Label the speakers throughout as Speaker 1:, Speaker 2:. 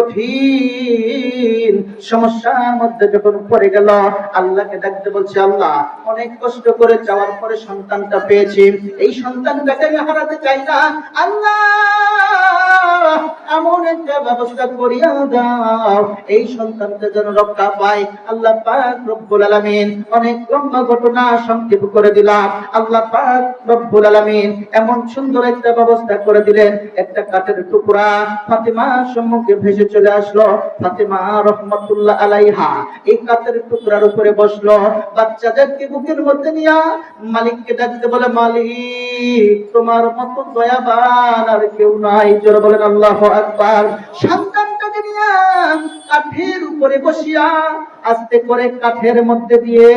Speaker 1: কঠিন সমস্যার মধ্যে যখন পড়ে গেল, আল্লাহকে ডাকতে বলছে, আল্লাহ, অনেক কষ্ট করে যাওয়ার পরে সন্তানটা পেয়েছি। এই সন্তানটাকে আমি হারাতে চাই না। আল্লাহ! একটা ব্যবস্থা করিয়া দাও। এই সন্তানটা যেন রক্ষা পায়। আল্লাহ পাক রব্বুল আলামিন অনেক লম্বা ঘটনা সংক্ষেপ করে দিলাম। আল্লাহ পাক রব্বুল আলামিন এমন সুন্দর একটা ব্যবস্থা করে দিলেন। একটা কাঠের টুকরা ফাতেমা সম্মুখে ভেসে চলে আসলো। ফাতেমা রহমতুল্লাহ আলাইহা এই কাঠের টুকরার উপরে বসল। বাচ্চাদেরকে বুকের মধ্যে নিয়া মালিককে ডাকতে বলে, মালিক তোমার মতো দয়াবান আর কেউ নাই। জোর বলেন, আল্লাহ আকবার। সন্তানটাকে নিয়ে কাঠের উপরে বসিয়া আস্তে করে কাঠের মধ্যে দিয়ে,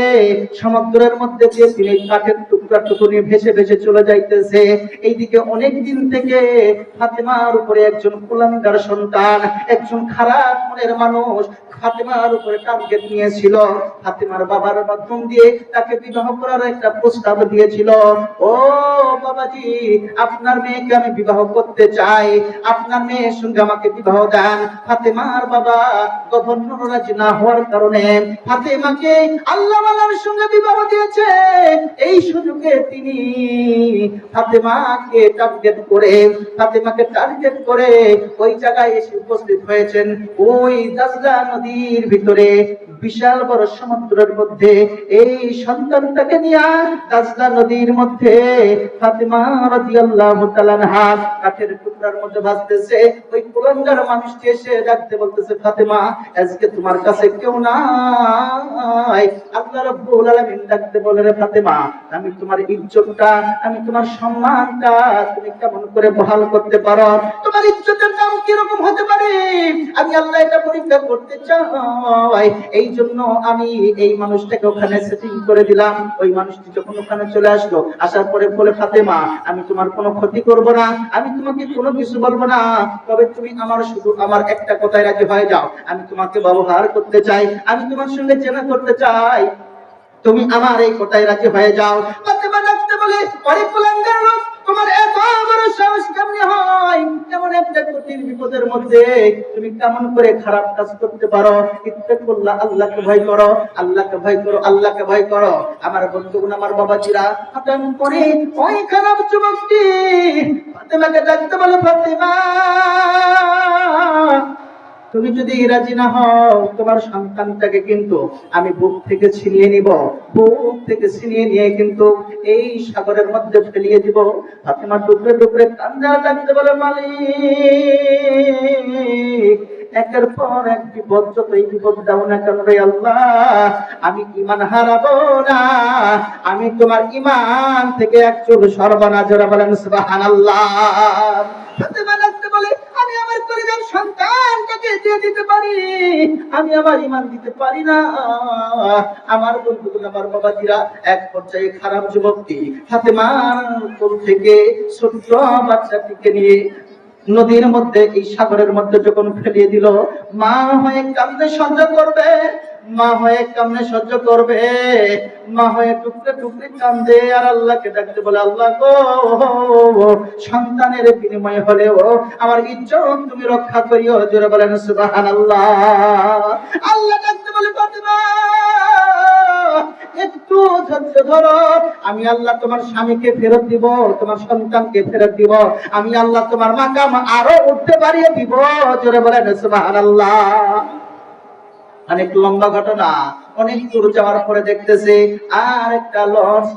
Speaker 1: সমুদ্রের মধ্যে দিয়ে তিনি কাঠের টুকরা টুকু নিয়ে ভেসে ভেসে চলে যাইতেছে। এইদিকে অনেক দিন থেকে ফাতেমার উপরে একজন কুলাঙ্গার সন্তান, একজন খারাপ মনের মানুষ ফাতেমার উপরে টার্গেট নিয়েছিল। ফাতেমার বাবার মাধ্যম দিয়ে তাকে বিবাহ করার একটা প্রস্তাব দিয়েছিল। ও বাবাজি, আপনার মেয়েকে আমি বিবাহ করতে চাই। আপনার মেয়ের সঙ্গে আমাকে বিবাহ দেন। ফাতেমার বাবা গভর্নর রাজি না হওয়ার কারণে ফাতেমাকে আল্লাহ ওয়ালার সঙ্গে বিবাহ দিয়েছে। এই সুযোগে তিনি ফাতেমাকে টার্গেট করে, ফাতেমাকে টার্গেট করে ওই জায়গায় এসে উপস্থিত হয়েছেন। ওই নদীর ভিতরে বিশাল বড় সমুদ্রের মধ্যে এই সন্তানটাকে নিয়ে দাজলা নদীর মধ্যে ফাতেমা তাআলা আনহা কাঠের টুকরার মধ্যে ভাসতেছে। ওই কুলাঙ্গার মানুষটি এসে ডাকতে বলতেছে, ফাতেমা, আজকে তোমার কাছে কেউ বলে ফাতেমা, আমি তোমার এই জন্য আমি এই মানুষটাকে ওখানে সেটিং করে দিলাম। ওই মানুষটি যখন ওখানে চলে আসলো, আসার পরে বলে, ফাতেমা, আমি তোমার কোনো ক্ষতি করব না, আমি তোমাকে কোনো কিছু বলব না, তবে তুমি আমার শুধু আমার একটা কথায় রাজি হয়ে যাও। আমি তোমাকে ব্যবহার করতে চাই। আমি তোমার সঙ্গে চেনা করতে চাই। তুমি আমার এই কথায় রাজি হয়ে যাও। ডাকতে বলে অনেক লোক, তোমার এত বড় সাহস কেমনে হয়? কেমন একটা কঠিন বিপদের মধ্যে তুমি কেমন করে খারাপ কাজ করতে পারো? ইত্তাকুল্লাহ আল্লাহকে ভয় করো, আল্লাহকে ভয় করো, আল্লাহকে ভয় করো। আমার বন্ধুগুণ আমার করে, ওই খারাপ যুবকটি ফাতেমাকে ডাকতে বলে, ফাতেমা তুমি যদি রাজি না হও, তোমার সন্তানটাকে কিন্তু আমি বুক থেকে ছিনিয়ে নিব। বুক থেকে ছিনিয়ে নিয়ে কিন্তু এই সাগরের মধ্যে ফেলিয়ে দিব। ফাতেমা টুকরে টুকরে কান্দা ডাকতে বলে, মালিক, একের পর এক বিপদ যতই বিপদ দাও না কেন রে আল্লাহ, আমি ইমান হারাবো না। আমি তোমার ইমান থেকে এক চুল সর্বনা জোড়া বলেন ফাতেমা ডাকতে বলে, আমি আমার কলিজার সন্তানটাকে দিয়ে দিতে পারি, আমি আমার ইমান দিতে পারি না। আমার বন্ধুগুলো, আমার বাবাজিরা এক পর্যায়ে খারাপ যুবকটি ফাতেমার কোল থেকে ছোট্ট বাচ্চাটিকে নিয়ে নদীর মধ্যে, এই সাগরের মধ্যে যখন ফেলিয়ে দিল, মা হয়ে কান্দে সহ্য করবে। মা হয়ে কামনে সহ্য করবে। মা হয়ে টুকরে টুকরে কান্দে আর আল্লাহকে ডাকতে বলে, আল্লাহ গো, সন্তানের বিনিময় হলেও আমার ইজ্জত তুমি রক্ষা করিও। জোরে বলেন, সুবহানাল্লাহ। আল্লাহ আল্লাহ ডাকতে বলে একটু ধৈর্য ধরো। আমি আল্লাহ তোমার স্বামীকে ফেরত দিব, তোমার সন্তানকে ফেরত দিব। আমি আল্লাহ তোমার মাকাম আরও উঠতে পারিয়ে দিব। জোরে বলেন, সুবহানাল্লাহ। অনেক লম্বা ঘটনা। অনেক দূর যাওয়ার পরে দেখতেছে আর একটা লঞ্চ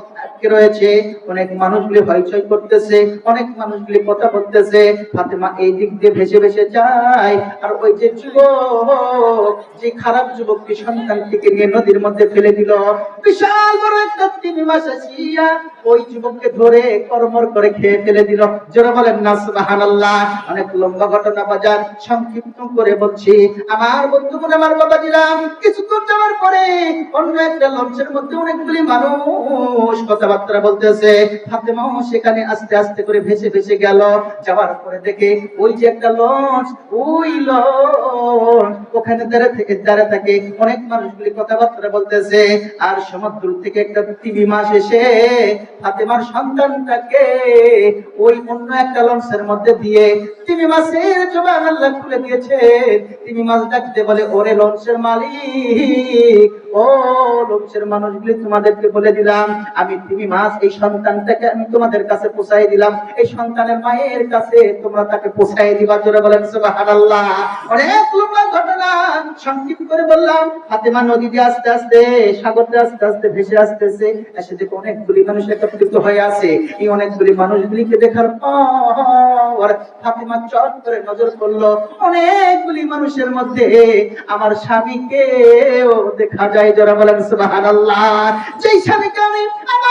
Speaker 1: রয়েছে। অনেক মানুষগুলি হইচই করতেছে, অনেক মানুষগুলি কথা বলতেছে। ফাতেমা এই দিক দিয়ে ভেসে ভেসে যায়। আর ওই যে যুবক, যে খারাপ সন্তানটিকে নিয়ে নদীর মধ্যে ফেলে দিল। বিশাল বড় একটা তিমি মাস আসিয়া ওই যুবককে ধরে কর্মর করে খেয়ে ফেলে দিল। জোরে বলেন না, সুবহানাল্লাহ। অনেক লম্বা ঘটনা বাজার, সংক্ষিপ্ত করে বলছি। আমার বন্ধুগুলো আমার বাবাজিরা কিছু দূর যাওয়ার পরে অন্য একটা লঞ্চের মধ্যে অনেকগুলি মানুষ কথাবার্তা বলতেছে। ফাতেমাও সেখানে আস্তে আস্তে করে ভেসে ভেসে গেল। যাওয়ার পরে দেখে ওই যে একটা লঞ্চ, ওই লঞ্চ ওখানে দাঁড়ে থেকে, যারা থাকে, অনেক মানুষগুলি কথাবার্তা বলতেছে, আর সমুদ্র থেকে একটা টিভি মাস এসে ফাতেমার সন্তানটাকে ওই অন্য একটা লঞ্চের মধ্যে দিয়ে টিভি মাসের জবান আল্লাহ খুলে দিয়েছে। টিভি মাছ ডাকতে বলে, ওরে লঞ্চের মালিক, ও লঞ্চের মানুষগুলি তোমাদেরকে বলে দিলাম, আমি টিভি মাছ এই সন্তানটাকে আমি তোমাদের কাছে পৌঁছাই দিলাম। এই সন্তানের মায়ের কাছে তোমরা তাকে পৌঁছাই দিবা, জোরে বলেন অনেক লম্বা ঘটনা সংক্ষিপ্ত করে বললাম, ফাতেমা আস্তে আস্তে সাগর আস্তে আস্তে ভেসে আসতেছে, এসে দেখো অনেকগুলি মানুষ একত্রিত হয়ে আছে। এই অনেকগুলি মানুষগুলিকে দেখার পর ফাতেমা চট করে নজর করল অনেকগুলি মানুষের মধ্যে আমার স্বামীকে দেখা যায় যারা বলেন সুবাহ যেই স্বামীকে আমি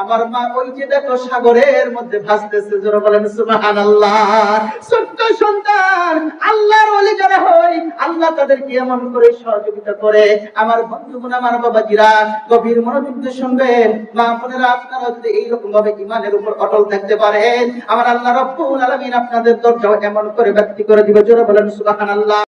Speaker 1: আমার মা ওই যে দেখো সাগরের মধ্যে ভাসতেছে যারা বলেন সুবহানাল্লাহ। ছোট্ট সন্তান, আল্লাহর ওলি যারা হয়, আল্লাহ তাদেরকে এমন করে সহযোগিতা করে। আমার বন্ধুগণ আমার বাবাজিরা, গভীর মনোযোগ শুনবেন। মা বোনেরা, আপনারা যদি এইরকম ভাবে ইমানের উপর অটল থাকতে পারেন, আমার আল্লাহ রব্বুল আলামিন আপনাদের দরজাও এমন করে ব্যক্তি করে দিবে, জোরে বলেন সুবহানাল্লাহ।